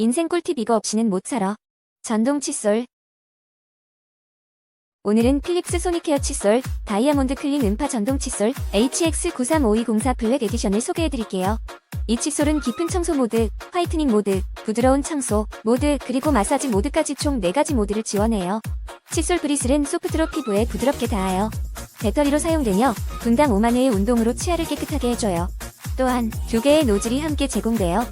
인생 꿀팁 이거 없이는 못 살아. 전동 칫솔. 오늘은 필립스 소닉헤어 칫솔, 다이아몬드 클린 음파 전동 칫솔 HX935204 블랙 에디션을 소개해드릴게요. 이 칫솔은 깊은 청소 모드, 화이트닝 모드, 부드러운 청소 모드, 그리고 마사지 모드까지 총 4가지 모드를 지원해요. 칫솔 브리슬은 소프트로 피부에 부드럽게 닿아요. 배터리로 사용되며 분당 5만 회의 운동으로 치아를 깨끗하게 해줘요. 또한 두 개의 노즐이 함께 제공돼요.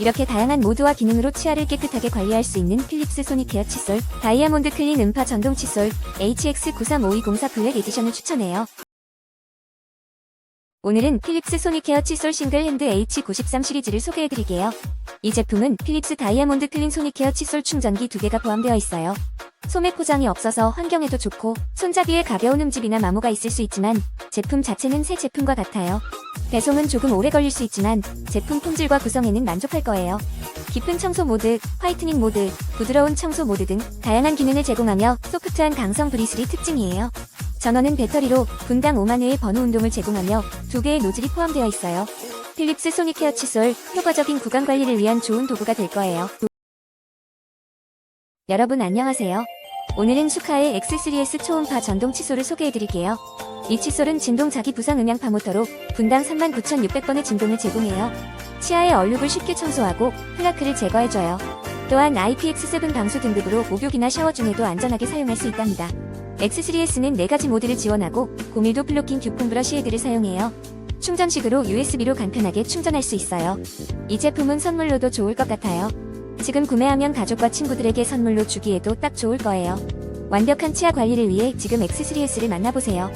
이렇게 다양한 모드와 기능으로 치아를 깨끗하게 관리할 수 있는 필립스 소닉 헤어 칫솔, 다이아몬드 클린 음파 전동 칫솔 HX935204 블랙 에디션을 추천해요. 오늘은 필립스 소닉 헤어 칫솔 싱글 핸드 H93 시리즈를 소개해드릴게요. 이 제품은 필립스 다이아몬드 클린 소닉 헤어 칫솔 충전기 두 개가 포함되어 있어요. 소매 포장이 없어서 환경에도 좋고 손잡이에 가벼운 흠집이나 마모가 있을 수 있지만 제품 자체는 새 제품과 같아요. 배송은 조금 오래 걸릴 수 있지만 제품 품질과 구성에는 만족할 거예요. 깊은 청소 모드, 화이트닝 모드, 부드러운 청소 모드 등 다양한 기능을 제공하며 소프트한 강성 브리슬이 특징이에요. 전원은 배터리로 분당 5만 회의 번호 운동을 제공하며 두 개의 노즐이 포함되어 있어요. 필립스 소닉 헤어 칫솔, 효과적인 구강 관리를 위한 좋은 도구가 될 거예요. 여러분 안녕하세요. 오늘은 슈카의 X3S 초음파 전동 칫솔을 소개해드릴게요. 이 칫솔은 진동 자기 부상 음향 파 모터로 분당 39,600번의 진동을 제공해요. 치아의 얼룩을 쉽게 청소하고 플라크를 제거해줘요. 또한 IPX7 방수 등급으로 목욕이나 샤워 중에도 안전하게 사용할 수 있답니다. X3S는 4가지 모드를 지원하고 고밀도 플로킹 규품 브러쉬 헤드를 사용해요. 충전식으로 USB로 간편하게 충전할 수 있어요. 이 제품은 선물로도 좋을 것 같아요. 지금 구매하면 가족과 친구들에게 선물로 주기에도 딱 좋을 거예요. 완벽한 치아 관리를 위해 지금 X3S를 만나보세요.